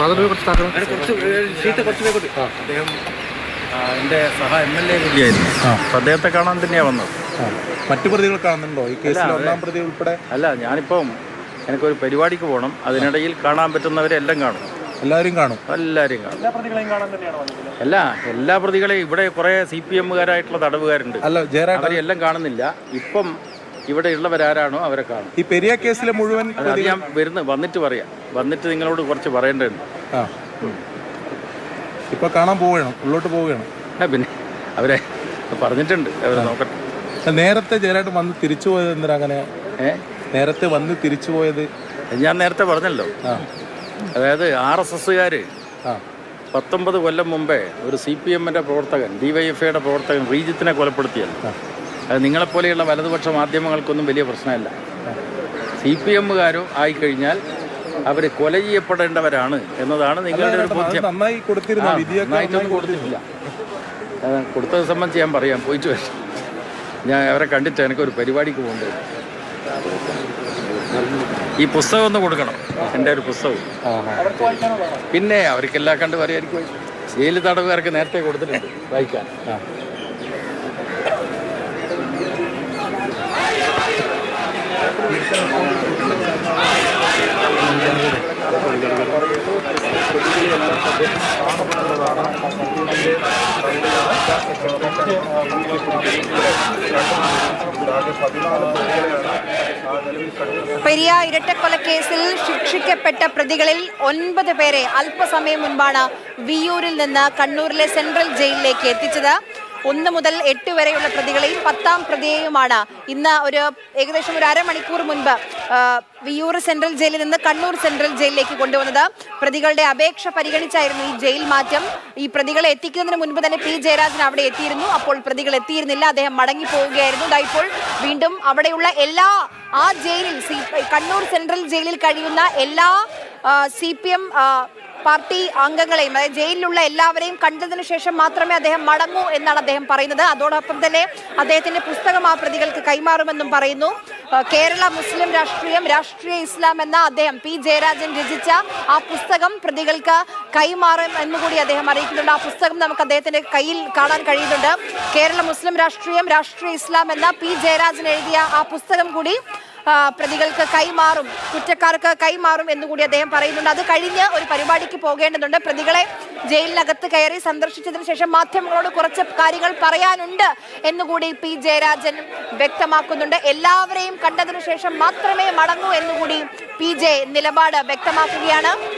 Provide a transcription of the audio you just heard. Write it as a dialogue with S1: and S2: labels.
S1: മാധവനെ കുറച്ച് താക്കണം
S2: അദ്ദേഹം എന്റെ സഹ എം എൽ എ കൂടിയായിരുന്നു. അദ്ദേഹത്തെ കാണാൻ തന്നെയാണ് വന്നത്?
S3: മറ്റു പ്രതികൾ കാണുന്നുണ്ടോ ഈ കേസിൽ
S2: അല്ല,
S3: ഒന്നാം പ്രതി ഉൾപ്പെടെ?
S2: അല്ല ഞാനിപ്പം എനിക്കൊരു പരിപാടിക്ക് പോകണം. അതിനിടയിൽ കാണാൻ പറ്റുന്നവരെല്ലാം കാണും.
S3: എല്ലാവരും കാണും.
S2: എല്ലാവരും കാണും. അല്ല? എല്ലാ പ്രതികളെയും ഇവിടെ കുറേ സി പി എമ്മുകാരായിട്ടുള്ള തടവുകാരുണ്ട്.
S3: അല്ല ജയരാജ്
S2: അവരെല്ലാം കാണുന്നില്ല. ഇപ്പം ഇവിടെ ഉള്ളവരാരാണോ അവരെ കാണും.
S3: ഈ പെരിയ കേസിലെ മുഴുവൻ
S2: അത് ഞാൻ വരുന്ന വന്നിട്ട് പറയാം. വന്നിട്ട് നിങ്ങളോട് കുറച്ച് പറയേണ്ടതുണ്ട്.
S3: ആ. ഇപ്പൊ കാണാൻ പോവുകയാണ് ഉള്ളോട്ട് പോവുകയാണ്.
S2: ആ, പിന്നെ അവരെ പറഞ്ഞിട്ടുണ്ട് അവരെ നോക്കട്ടെ.
S3: നേരത്തെ ജയരായിട്ട് വന്ന് തിരിച്ചു പോയത് എന്തിനാ അങ്ങനെ?
S2: ഏ?
S3: നേരത്തെ വന്ന് തിരിച്ചു പോയത്?
S2: ഞാൻ നേരത്തെ പറഞ്ഞല്ലോ.
S3: ആ.
S2: അതായത് ആർ എസ് എസ്സുകാർ
S3: ആ.
S2: പത്തൊമ്പത് കൊല്ലം മുമ്പേ ഒരു സി പി എമ്മിന്റെ പ്രവർത്തകൻ ഡി വൈ എഫ് ഐയുടെ പ്രവർത്തകൻ റീജിത്തിനെ കൊലപ്പെടുത്തിയല്ലോ. അത് നിങ്ങളെപ്പോലെയുള്ള വലതുപക്ഷ മാധ്യമങ്ങൾക്കൊന്നും വലിയ പ്രശ്നമല്ല. സി പി എമ്മുകാരും ആയിക്കഴിഞ്ഞാൽ അവർ കൊല ചെയ്യപ്പെടേണ്ടവരാണ് എന്നതാണ് നിങ്ങളുടെ ഒരു ബോധ്യം. നന്നായിട്ടൊന്നും കൊടുത്തിട്ടില്ല. കൊടുത്തത് സംബന്ധിച്ച് ഞാൻ പറയാം. പോയിട്ട് വരാം ഞാൻ അവരെ കണ്ടിട്ട് എനിക്കൊരു പരിപാടിക്ക് പോകേണ്ടത് ഈ പുസ്തകം ഒന്ന് കൊടുക്കണം. എന്റെ ഒരു പുസ്തകം. പിന്നെ അവർക്കെല്ലാം കണ്ട് പറയായിരിക്കും. ജയിൽ തടവുകാർക്ക് നേരത്തെ കൊടുത്തിട്ടുണ്ട് വായിക്കാൻ.
S4: പെരിയ ഇരട്ടക്കൊലക്കേസിൽ ശിക്ഷിക്കപ്പെട്ട പ്രതികളിൽ ഒൻപത് പേരെ അല്പസമയം മുൻപാണ് വിയൂരിൽ നിന്ന് കണ്ണൂരിലെ സെൻട്രൽ ജയിലിലേക്ക് എത്തിച്ചത്. ഒന്ന് മുതൽ എട്ട് വരെയുള്ള പ്രതികളെയും പത്താം പ്രതിയെയുമാണ്. ഇന്ന് ഒരു ഏകദേശം ഒരു അരമണിക്കൂർ മുൻപ് വിയൂർ സെൻട്രൽ ജയിലിൽ നിന്ന് കണ്ണൂർ സെൻട്രൽ ജയിലിലേക്ക് കൊണ്ടുവന്നത്. പ്രതികളുടെ അപേക്ഷ പരിഗണിച്ചായിരുന്നു ഈ ജയിൽ മാറ്റം. ഈ പ്രതികളെ എത്തിക്കുന്നതിന് മുൻപ് തന്നെ പി ജയരാജൻ അവിടെ എത്തിയിരുന്നു. അപ്പോൾ പ്രതികൾ എത്തിയിരുന്നില്ല. അദ്ദേഹം മടങ്ങി പോവുകയായിരുന്നു ഇപ്പോൾ വീണ്ടും അവിടെയുള്ള എല്ലാ ആ ജയിലിൽ കണ്ണൂർ സെൻട്രൽ ജയിലിൽ കഴിയുന്ന എല്ലാ സി പി എം പാർട്ടി അംഗങ്ങളെയും അതായത് ജയിലിലുള്ള എല്ലാവരെയും കണ്ടതിനു ശേഷം മാത്രമേ അദ്ദേഹം മടങ്ങൂ എന്നാണ് അദ്ദേഹം പറയുന്നത്. അതോടൊപ്പം തന്നെ അദ്ദേഹത്തിന്റെ പുസ്തകം ആ പ്രതികൾക്ക് കൈമാറുമെന്നും പറയുന്നു. കേരള മുസ്ലിം രാഷ്ട്രീയം രാഷ്ട്രീയ ഇസ്ലാം എന്ന അദ്ദേഹം പി ജയരാജൻ രചിച്ച ആ പുസ്തകം പ്രതികൾക്ക് കൈമാറും എന്നുകൂടി അദ്ദേഹം അറിയിക്കുന്നുണ്ട്. ആ പുസ്തകം നമുക്ക് അദ്ദേഹത്തിന്റെ കയ്യിൽ കാണാൻ കഴിയുന്നുണ്ട്. കേരള മുസ്ലിം രാഷ്ട്രീയം രാഷ്ട്രീയ ഇസ്ലാം എന്ന പി ജയരാജൻ എഴുതിയ ആ പുസ്തകം കൂടി പ്രതികൾക്ക് കൈമാറും കുറ്റക്കാർക്ക് കൈമാറും എന്നുകൂടി അദ്ദേഹം പറയുന്നുണ്ട്. അത് കഴിഞ്ഞ് ഒരു പരിപാടിക്ക് പോകേണ്ടതുണ്ട്. പ്രതികളെ ജയിലിനകത്ത് കയറി സന്ദർശിച്ചതിന് ശേഷം മാധ്യമങ്ങളോട് കുറച്ച് കാര്യങ്ങൾ പറയാനുണ്ട് എന്നുകൂടി പി. ജയരാജൻ വ്യക്തമാക്കുന്നുണ്ട്. എല്ലാവരെയും കണ്ടതിനു ശേഷം മാത്രമേ മടങ്ങൂ എന്നുകൂടി പി. ജെ നിലപാട് വ്യക്തമാക്കുകയാണ്.